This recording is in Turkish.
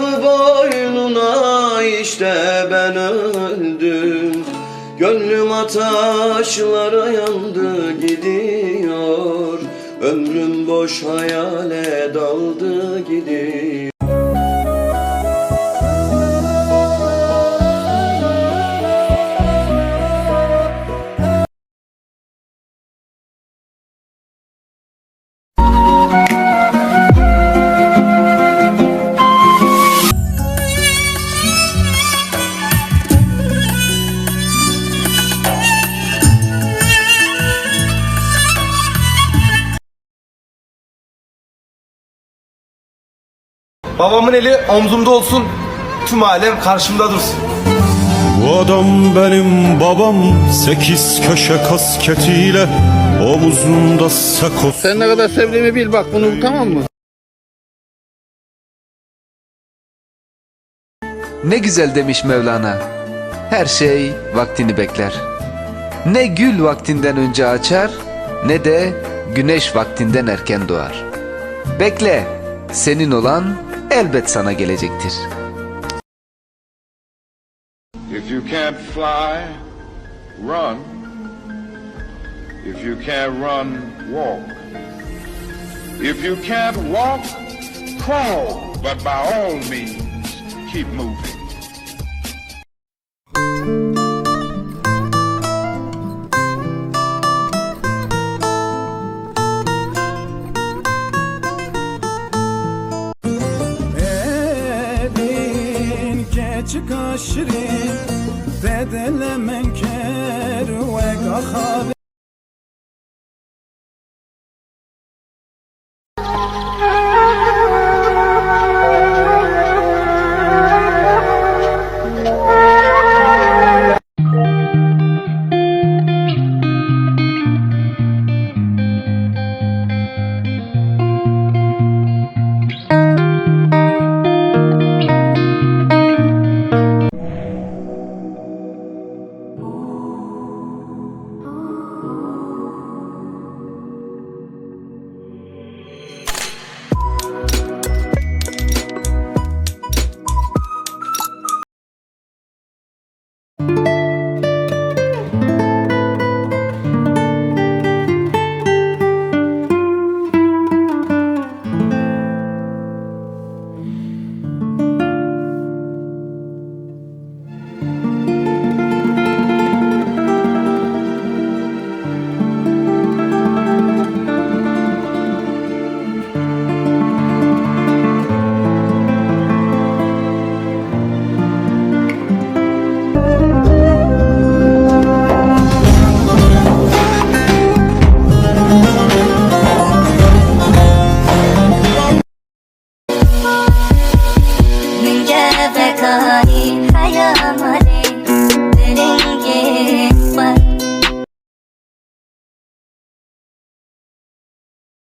Günahı boynuna işte ben öldüm. Gönlüm ataşlara yandı gidiyor. Ömrüm boş hayale daldı gidiyor Babamın eli omzumda olsun, tüm alem karşımda dursun. Bu adam benim babam Sekiz köşe kasketiyle Omuzunda sakos Sen ne kadar sevdiğimi bil bak bunu tamam mı? Ne güzel demiş Mevlana. Her şey vaktini bekler. Ne gül vaktinden önce açar, ne de güneş vaktinden erken doğar. Bekle, senin olan elbet sana gelecektir. If you can't fly, run. If you can't run, walk. If you can't walk, crawl. But by all means, keep moving. Keçi kaşrin Dedelemen kerve gahabe Müge